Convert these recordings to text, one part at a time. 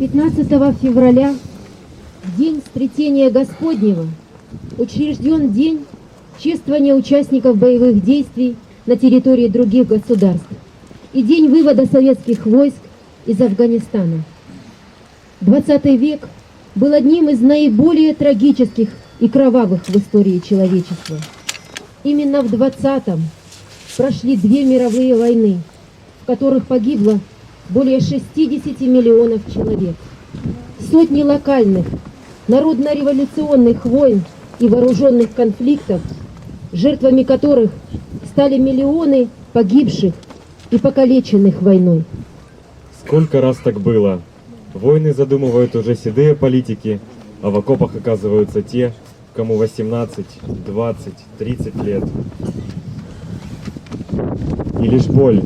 15 февраля, день Встретения Господнего, учрежден день чествования участников боевых действий на территории других государств и день вывода советских войск из Афганистана. 20 век был одним из наиболее трагических и кровавых в истории человечества. Именно в 20-м прошли две мировые войны, в которых погибло более 60 миллионов человек. Сотни локальных, народно-революционных войн и вооруженных конфликтов, жертвами которых стали миллионы погибших и покалеченных войной. Сколько раз так было? Войны задумывают уже седые политики, а в окопах оказываются те, кому 18, 20, 30 лет. И лишь боль,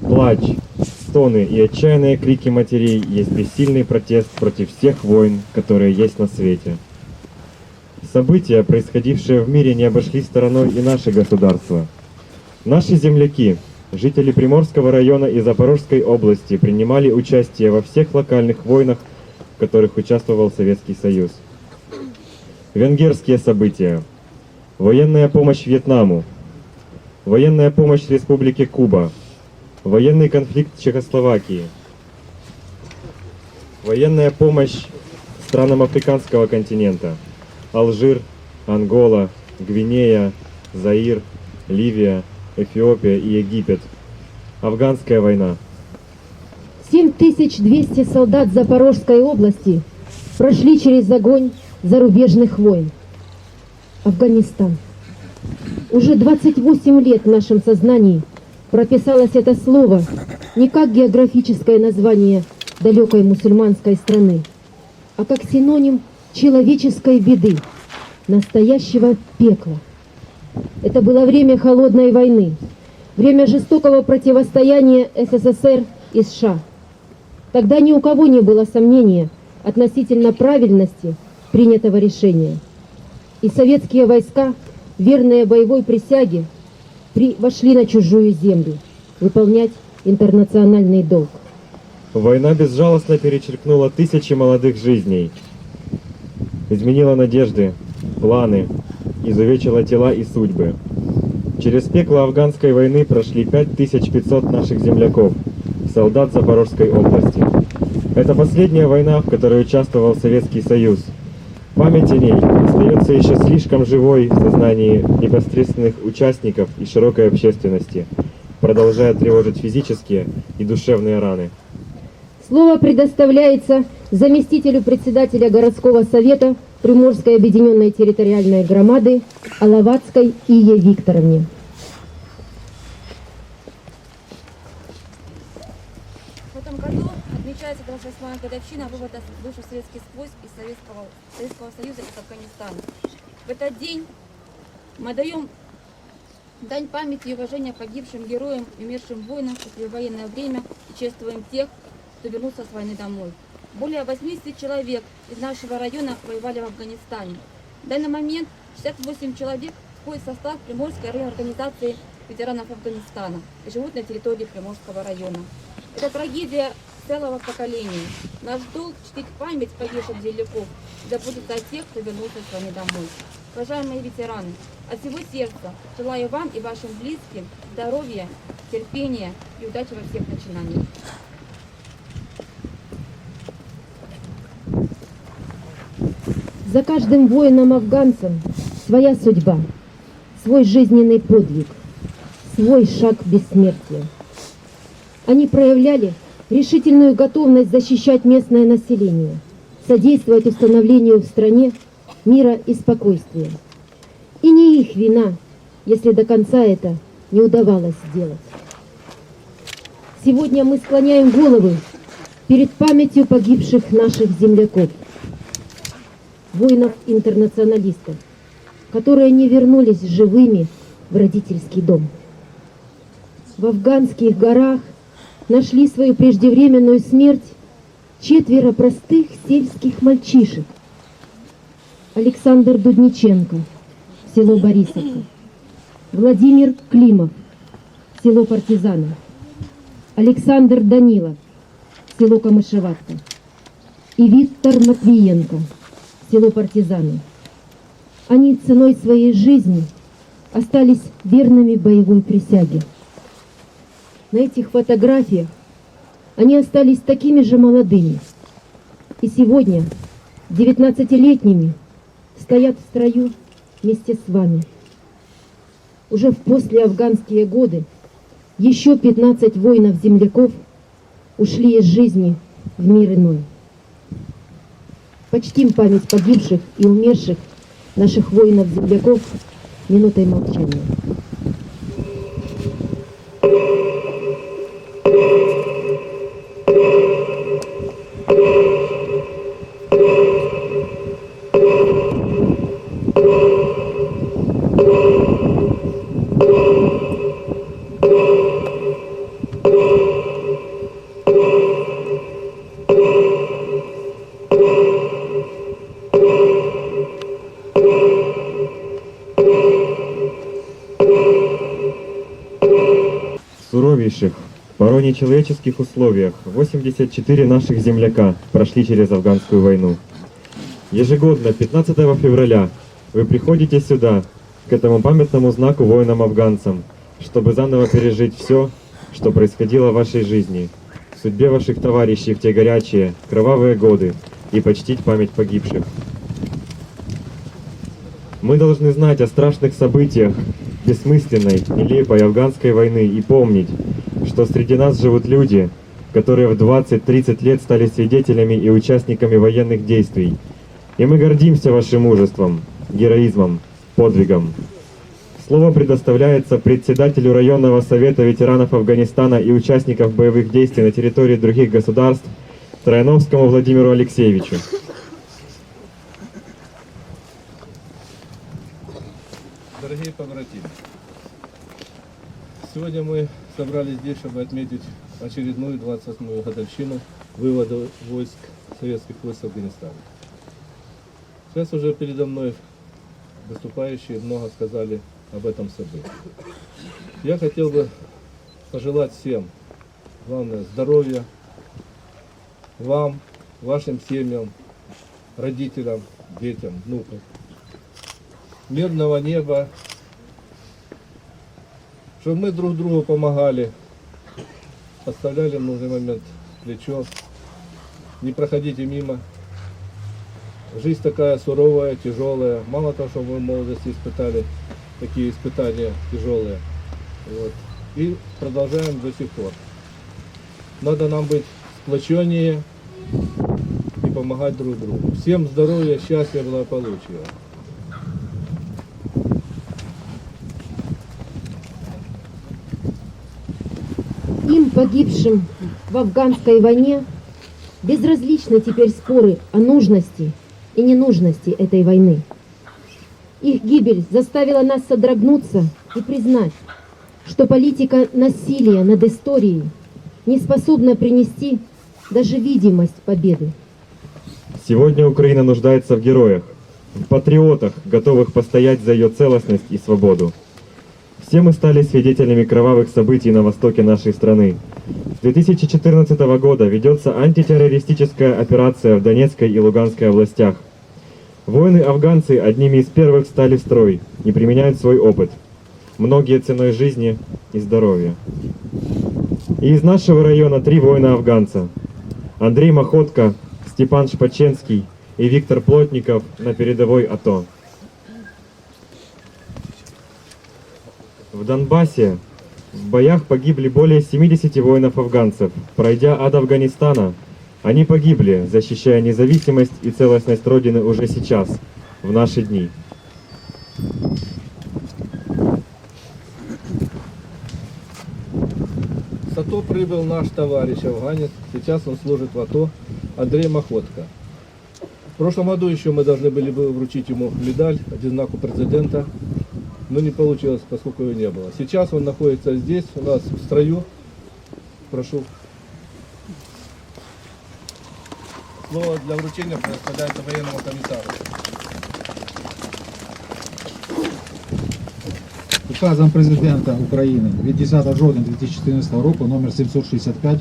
плач, стоны и отчаянные крики матерей есть бессильный протест против всех войн, которые есть на свете. События, происходившие в мире, не обошли стороной и наше государство. Наши земляки, жители Приморского района и Запорожской области, принимали участие во всех локальных войнах, в которых участвовал Советский Союз. Венгерские события, военная помощь Вьетнаму, военная помощь Республике Куба, военный конфликт Чехословакии, военная помощь странам африканского континента, Алжир, Ангола, Гвинея, Заир, Ливия, Эфиопия и Египет, Афганская война. 7200 солдат Запорожской области прошли через огонь зарубежных войн. Афганистан. Уже 28 лет в нашем сознании прописалось это слово не как географическое название далекой мусульманской страны, а как синоним человеческой беды, настоящего пекла. Это было время холодной войны, время жестокого противостояния СССР и США. Тогда ни у кого не было сомнения относительно правильности принятого решения. И советские войска, верные боевой присяге, при, вошли на чужую землю выполнять интернациональный долг. Война безжалостно перечеркнула тысячи молодых жизней, изменила надежды, планы, изувечила тела и судьбы. Через пекло афганской войны прошли 5500 наших земляков, солдат Запорожской области. Это последняя война, в которой участвовал Советский Союз. Память о ней остается еще слишком живой в сознании непосредственных участников и широкой общественности, продолжая тревожить физические и душевные раны. Слово предоставляется заместителю председателя городского совета Приморской объединенной территориальной громады Алаватской Ие Викторовне. В этом году отмечается 28-я годовщина вывода бывших советских войск из Советского, Советского Союза из Афганистана. В этот день мы даем дань памяти и уважения погибшим героям умершим воинам в военное время и чествуем тех, кто вернулся с войны домой. Более 80 человек из нашего района воевали в Афганистане. В данный момент 68 человек входят в состав Приморской районной организации ветеранов Афганистана и живут на территории Приморского района. Это трагедия целого поколения. Наш долг чтить память погибших земляков и заботиться о тех, кто вернулся с вами домой. Уважаемые ветераны, от всего сердца желаю вам и вашим близким здоровья, терпения и удачи во всех начинаниях. За каждым воином-афганцем своя судьба, свой жизненный подвиг, свой шаг бессмертия. Они проявляли решительную готовность защищать местное население, содействовать установлению в стране мира и спокойствия. И не их вина, если до конца это не удавалось сделать. Сегодня мы склоняем головы перед памятью погибших наших земляков, воинов-интернационалистов, которые не вернулись живыми в родительский дом. В афганских горах нашли свою преждевременную смерть четверо простых сельских мальчишек. Александр Дудниченко, село Борисовка. Владимир Климов, село Партизаны. Александр Данилов, село Камышеватка. И Виктор Матвиенко, село Партизаны. Они ценой своей жизни остались верными боевой присяге. На этих фотографиях они остались такими же молодыми. И сегодня, 19-летними, стоят в строю вместе с вами. Уже в послеафганские годы еще 15 воинов-земляков ушли из жизни в мир иной. Почтим память погибших и умерших наших воинов-земляков минутой молчания. Суровейших, порой нечеловеческих условиях 84 наших земляка прошли через афганскую войну. Ежегодно, 15 февраля, вы приходите сюда, к этому памятному знаку воинам-афганцам, чтобы заново пережить все, что происходило в вашей жизни, в судьбе ваших товарищей в те горячие, кровавые годы и почтить память погибших. Мы должны знать о страшных событиях бессмысленной, нелепой афганской войны и помнить, что среди нас живут люди, которые в 20-30 лет стали свидетелями и участниками военных действий. И мы гордимся вашим мужеством, героизмом, подвигом. Слово предоставляется председателю районного совета ветеранов Афганистана и участников боевых действий на территории других государств Трояновскому Владимиру Алексеевичу. Побратимы, сегодня мы собрались здесь, чтобы отметить очередную 28-ю годовщину вывода войск, советских войск в Афганистан. Сейчас уже передо мной выступающие много сказали об этом событии. Я хотел бы пожелать всем, главное, здоровья, вам, вашим семьям, родителям, детям, внукам, мирного неба, чтобы мы друг другу помогали, подставляли в нужный момент плечо, не проходите мимо. Жизнь такая суровая, тяжелая. Мало того, что мы в молодости испытали такие испытания тяжелые. Вот. И продолжаем до сих пор. Надо нам быть сплоченнее и помогать друг другу. Всем здоровья, счастья, благополучия. Погибшим в афганской войне, безразличны теперь споры о нужности и ненужности этой войны. Их гибель заставила нас содрогнуться и признать, что политика насилия над историей не способна принести даже видимость победы. Сегодня Украина нуждается в героях, в патриотах, готовых постоять за ее целостность и свободу. Все мы стали свидетелями кровавых событий на востоке нашей страны. С 2014 года ведется антитеррористическая операция в Донецкой и Луганской областях. Воины-афганцы одними из первых стали в строй и применяют свой опыт. Многие ценой жизни и здоровья. И из нашего района три воина-афганца. Андрей Махотко, Степан Шпаченский и Виктор Плотников на передовой АТО. В Донбассе в боях погибли более 70 воинов-афганцев. Пройдя от Афганистана, они погибли, защищая независимость и целостность Родины уже сейчас, в наши дни. С АТО прибыл наш товарищ афганец, сейчас он служит в АТО, Андрей Махотко. В прошлом году еще мы должны были бы вручить ему медаль, знак президента, но не получилось, поскольку ее не было. Сейчас он находится здесь, у нас в строю. Прошу. Слово для вручения предоставляется военному комиссару. Указом президента Украины, від 10 жовтня 2014 року номер 765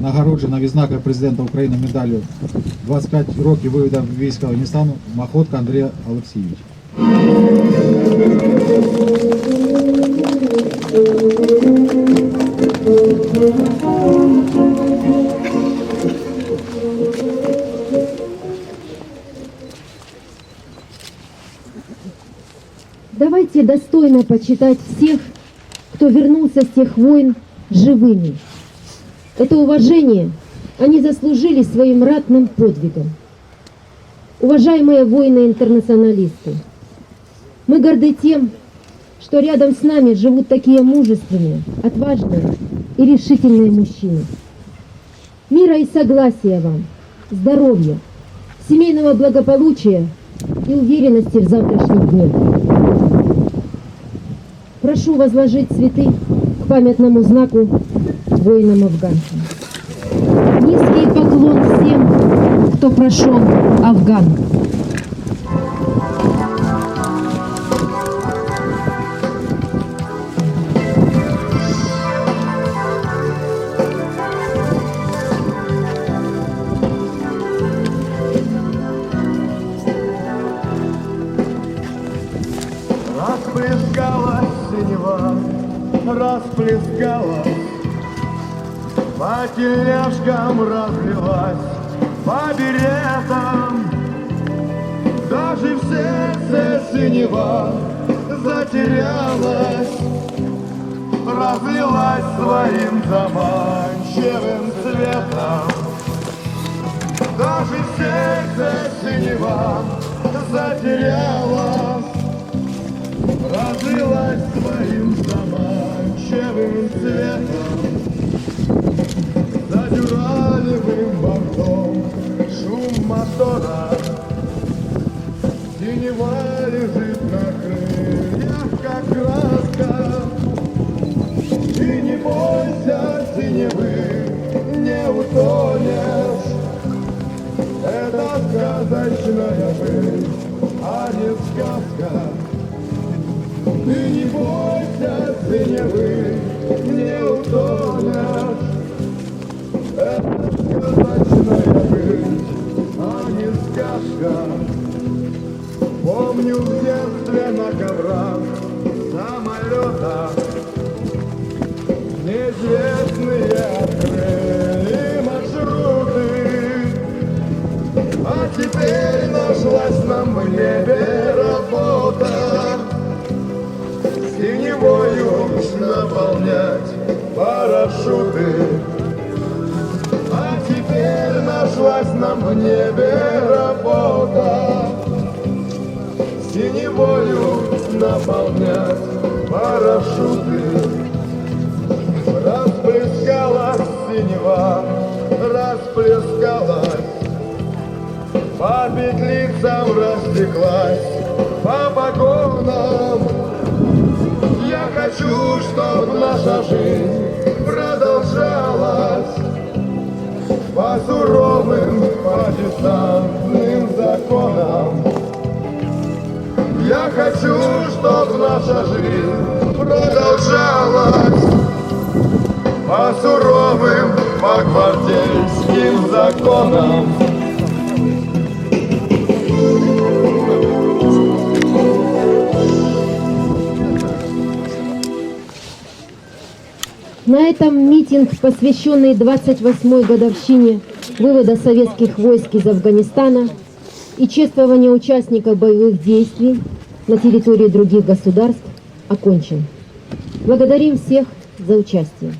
нагороджена відзнакою президента України медалью 25 років виведа військ Афганістану Махотка Андрія Олексійовича. Давайте достойно почитать всех, кто вернулся с тех войн живыми. Это уважение они заслужили своим ратным подвигом. Уважаемые воины-интернационалисты, мы горды тем, что рядом с нами живут такие мужественные, отважные и решительные мужчины. Мира и согласия вам, здоровья, семейного благополучия и уверенности в завтрашнем дне. Прошу возложить цветы к памятному знаку воинам-афганцам. Низкий поклон всем, кто прошел Афган. Тележкам разлилась, по беретам. Даже в сердце синева затерялась, Разлилась своим заманчивым цветом. Даже в сердце синева затерялась, разлилась своим заманчивым цветом. Мотора, Синева лежит на крыльях, как краска. И не бойся синевы, не утонешь. Это сказочная быль, а не сказка. Ты не бойся, синевы, парашюты А теперь нашлась нам в небе работа Синевою наполнять парашюты. Расплескалась синева, расплескалась. По петлицам растеклась, по погонам Я хочу, чтоб наша жизнь По суровым, по десантным законам Я хочу, чтоб наша жизнь продолжалась по суровым, по гвардейским законам. На этом митинг, посвященный 28-й годовщине вывода советских войск из Афганистана и чествования участников боевых действий на территории других государств, окончен. Благодарим всех за участие.